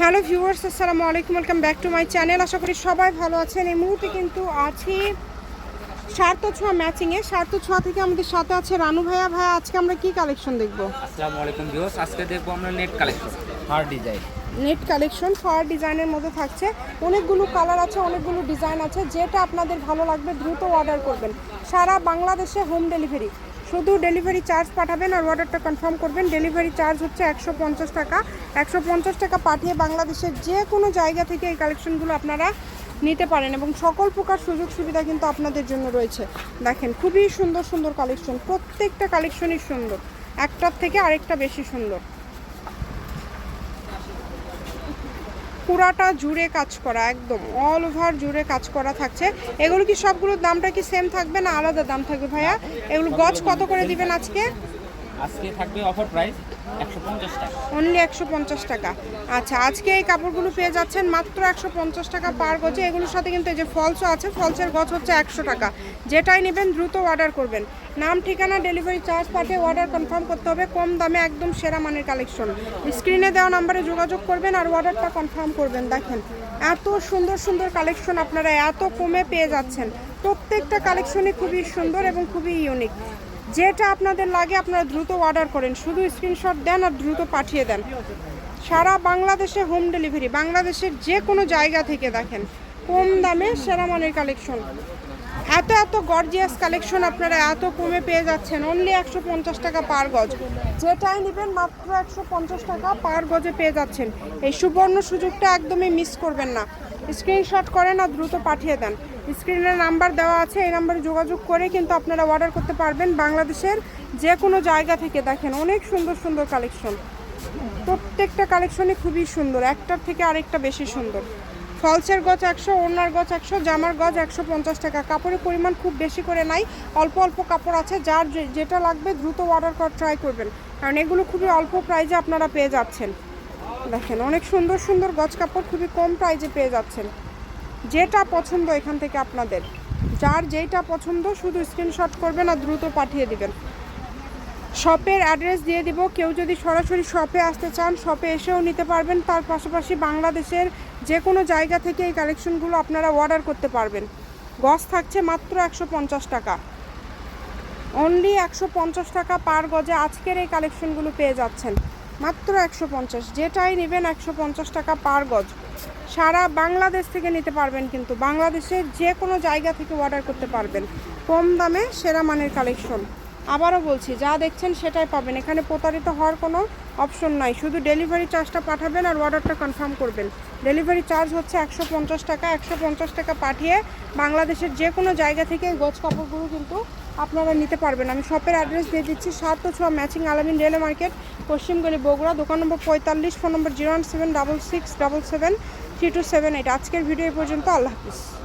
Hello viewers আসসালামু আলাইকুম welcome back to my channel. আশা করি সবাই ভালো আছেন। এই মুহূর্তে কিন্তু আছি সার্থ ছোঁয়া ম্যাচিংয়ে সার্থ ছোঁয়া থেকে আমাদের সাথে আছে রানু ভাইয়া। ভাইয়া আজকে আমরা কি কালেকশন দেখব? আসসালামু আলাইকুম ভিউয়ার্স আজকে দেখব আমরা নেট কালেকশন হার ডিজাইন নেট কালেকশন ফার ডিজাইনের মধ্যে থাকছে। অনেকগুলো কালার আছে অনেকগুলো ডিজাইন আছে যেটা আপনাদের ভালো লাগবে দ্রুত অর্ডার করবেন। সারা বাংলাদেশে হোম ডেলিভারি শুধু ডেলিভারি চার্জ পাঠাবেন আর অর্ডারটা কনফার্ম করবেন। ডেলিভারি চার্জ হচ্ছে একশো পঞ্চাশ টাকা। একশো পঞ্চাশ টাকা পাঠিয়ে বাংলাদেশের যে কোনো জায়গা থেকে এই কালেকশনগুলো আপনারা নিতে পারেন এবং সকল প্রকার সুযোগ সুবিধা কিন্তু আপনাদের জন্য রয়েছে। দেখেন, খুবই সুন্দর সুন্দর কালেকশন। প্রত্যেকটা কালেকশনই সুন্দর। একটার থেকে আরেকটা বেশি সুন্দর। পুরাটা জুড়ে কাজ করা একদম অল ওভার জুড়ে কাজ করা থাকছে। এগুলো কি সবগুলোর দামটা কি সেম থাকবে না আলাদা দাম থাকবে ভাইয়া? এগুলো গজ কত করে দিবেন আজকে? আজকে থাকবে অফার প্রাইস একশো পঞ্চাশ টাকা। অনলি একশো পঞ্চাশ টাকা। আচ্ছা আজকে এই কাপড়গুলো পেয়ে যাচ্ছেন মাত্র একশো পঞ্চাশ টাকা পার গজে। এগুলোর সাথে কিন্তু এই যে ফলসও আছে ফলসের গজ হচ্ছে একশো টাকা। যেটাই নেবেন দ্রুত অর্ডার করবেন। নাম, ঠিকানা ডেলিভারি চার্জ পাঠিয়ে অর্ডার কনফার্ম করতে হবে। কম দামে একদম সেরা মানের কালেকশন স্ক্রিনে দেওয়া নাম্বারে যোগাযোগ করবেন আর অর্ডারটা কনফার্ম করবেন। দেখেন, এত সুন্দর সুন্দর কালেকশন আপনারা এত কমে পেয়ে যাচ্ছেন। প্রত্যেকটা কালেকশনই খুবই সুন্দর এবং খুবই ইউনিক যেটা আপনাদের লাগে আপনারা দ্রুত অর্ডার করেন। শুধু স্ক্রিনশট দেন আর দ্রুত পাঠিয়ে দেন। সারা বাংলাদেশে হোম ডেলিভারি বাংলাদেশের যে কোনো জায়গা থেকে দেখেন, কম দামে সেরা মানের কালেকশন এত এত গর্জিয়াস কালেকশন আপনারা এত কমে পেয়ে যাচ্ছেন। অনলি একশো পঞ্চাশ টাকা পার গজ। যেটাই নেবেন মাত্র একশো পঞ্চাশ টাকা পার গজে পেয়ে যাচ্ছেন। এই সুবর্ণ সুযোগটা একদমই মিস করবেন না। স্ক্রিনশট করেন আর দ্রুত পাঠিয়ে দেন। স্ক্রিনের নাম্বার দেওয়া আছে, এই নাম্বারে যোগাযোগ করে কিন্তু আপনারা অর্ডার করতে পারবেন বাংলাদেশের যে কোনো জায়গা থেকে দেখেন। অনেক সুন্দর সুন্দর কালেকশন প্রত্যেকটা কালেকশনই খুবই সুন্দর, একটার থেকে আরেকটা বেশি সুন্দর। ফলসের গজ একশো ওনার গজ একশো, জামার গজ একশো পঞ্চাশ টাকা। কাপড়ের পরিমাণ খুব বেশি করে নাই। অল্প অল্প কাপড় আছে। যার যেটা লাগবে দ্রুত অর্ডার কর ট্রাই করবেন। কারণ এগুলো খুবই অল্প প্রাইজে আপনারা পেয়ে যাচ্ছেন। দেখেন, অনেক সুন্দর সুন্দর গজ কাপড় খুবই কম প্রাইজে পেয়ে যাচ্ছেন। যেটা পছন্দ এখান থেকে আপনাদের। যার যেটা পছন্দ, শুধু স্ক্রিনশট করবেন আর দ্রুত পাঠিয়ে দিবেন। শপের অ্যাড্রেস দিয়ে দিব। কেউ যদি সরাসরি শপে আসতে চান, শপে এসেও নিতে পারবেন। তার পাশাপাশি বাংলাদেশের যে কোনো জায়গা থেকে এই কালেকশনগুলো আপনারা অর্ডার করতে পারবেন। গজ থাকছে মাত্র একশো পঞ্চাশ টাকা। অনলি একশো পঞ্চাশ টাকা পার গজে আজকের এই কালেকশনগুলো পেয়ে যাচ্ছেন। মাত্র একশো পঞ্চাশ। যেটাই নেবেন একশো পঞ্চাশ টাকা পার গজ। সারা বাংলাদেশ থেকে নিতে পারবেন কিন্তু বাংলাদেশের যে কোনো জায়গা থেকে অর্ডার করতে পারবেন। কম দামে সেরা মানের কালেকশন। আবারও বলছি, যা দেখছেন সেটাই পাবেন। এখানে প্রতারিত হওয়ার কোনো অপশন নাই। শুধু ডেলিভারি চার্জটা পাঠাবেন আর অর্ডারটা কনফার্ম করবেন। ডেলিভারি চার্জ হচ্ছে একশো পঞ্চাশ টাকা। একশো পঞ্চাশ টাকা পাঠিয়ে বাংলাদেশের যে কোনো জায়গা থেকে গজ কাপড়গুলো কিন্তু আপনারা নিতে পারবেন। আমি শপের অ্যাড্রেস দিয়ে দিচ্ছি সাত ছোয়া ম্যাচিং আলামিন রেলওয়ে মার্কেট পশ্চিমগলি বগুড়া, দোকান নম্বর পঁয়তাল্লিশ, ফোন নম্বর zero one seven double six double seven three two seven eight আজকের ভিডিও পর্যন্ত, আল্লাহ হাফিজ।